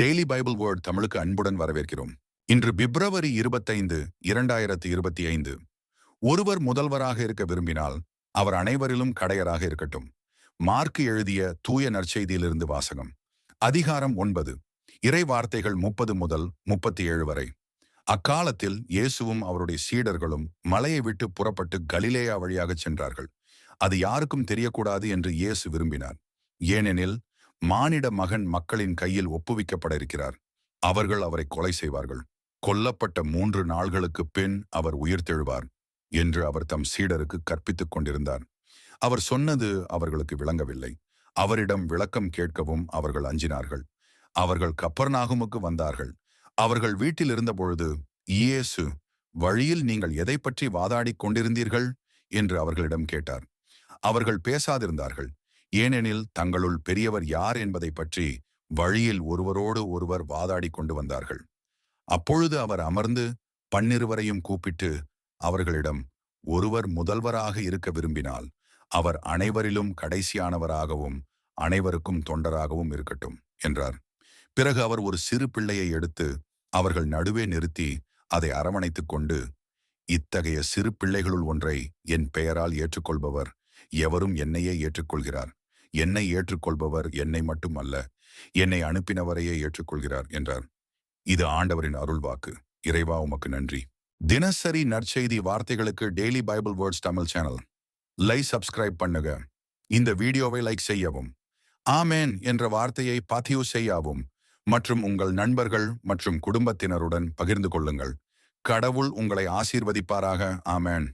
Daily Bible word தமிழுக்கு அன்புடன் வரவேற்கிறோம். இன்று பிப்ரவரி இருபத்தைந்து இரண்டாயிரத்து இருபத்தி ஐந்து. ஒருவர் முதல்வராக இருக்க விரும்பினால் அவர் அனைவரிலும் கடையராக இருக்கட்டும். மார்க்கு எழுதிய தூய நற்செய்தியிலிருந்து வாசகம். அதிகாரம் ஒன்பது. இறை வார்த்தைகள் முப்பது முதல் முப்பத்தி ஏழு வரை. அக்காலத்தில் இயேசுவும் அவருடைய சீடர்களும் மலையை விட்டு புறப்பட்டு கலிலேயா வழியாகச் சென்றார்கள். அது யாருக்கும் தெரியக்கூடாது என்று இயேசு விரும்பினார். ஏனெனில் மானிட மகன் மக்களின் கையில் ஒப்புவிக்கப்பட இருக்கிறார். அவர்கள் அவரை கொலை செய்வார்கள். கொல்லப்பட்ட மூன்று நாள்களுக்கு பின் அவர் உயிர்த்தெழுவார் என்று அவர் தம் சீடருக்கு கற்பித்துக் கொண்டிருந்தார். அவர் சொன்னது அவர்களுக்கு விளங்கவில்லை. அவரிடம் விளக்கம் கேட்கவும் அவர்கள் அஞ்சினார்கள். அவர்கள் கப்பர்நாகுமுக்கு வந்தார்கள். அவர்கள் வீட்டில் இருந்தபொழுது இயேசு வழியில் நீங்கள் எதை பற்றி வாதாடிக் கொண்டிருந்தீர்கள்? என்று அவர்களிடம் கேட்டார். அவர்கள் பேசாதிருந்தார்கள். ஏனெனில் தங்களுள் பெரியவர் யார் என்பதை பற்றி வழியில் ஒருவரோடு ஒருவர் வாதாடி கொண்டு வந்தார்கள். அப்பொழுது அவர் அமர்ந்து பன்னிருவரையும் கூப்பிட்டு அவர்களிடம் ஒருவர் முதல்வராக இருக்க விரும்பினால் அவர் அனைவரிலும் கடைசியானவராகவும் அனைவருக்கும் தொண்டராகவும் இருக்கட்டும் என்றார். பிறகு அவர் ஒரு சிறு பிள்ளையை எடுத்து அவர்கள் நடுவே நிறுத்தி அதை அரவணைத்துக் கொண்டு இத்தகைய சிறு பிள்ளைகளுள் ஒன்றை என் பெயரால் ஏற்றுக்கொள்பவர் எவரும் என்னையே ஏற்றுக்கொள்கிறார். என்னை ஏற்றுக்கொள்பவர் என்னை மட்டுமல்ல என்னை அனுப்பினவரையே ஏற்றுக்கொள்கிறார் என்றார். இது ஆண்டவரின் அருள் வாக்கு இறைவா உமக்கு நன்றி. தினசரி நற்செய்தி வார்த்தைகளுக்கு daily Bible words Tamil channel லை சப்ஸ்கிரைப் பண்ணுங்க. இந்த வீடியோவை லைக் செய்யவும். ஆமேன் என்ற வார்த்தையை பதிவு செய்யவும். மற்றும் உங்கள் நண்பர்கள் மற்றும் குடும்பத்தினருடன் பகிர்ந்து கொள்ளுங்கள். கடவுள் உங்களை ஆசீர்வதிப்பாராக. ஆமேன்.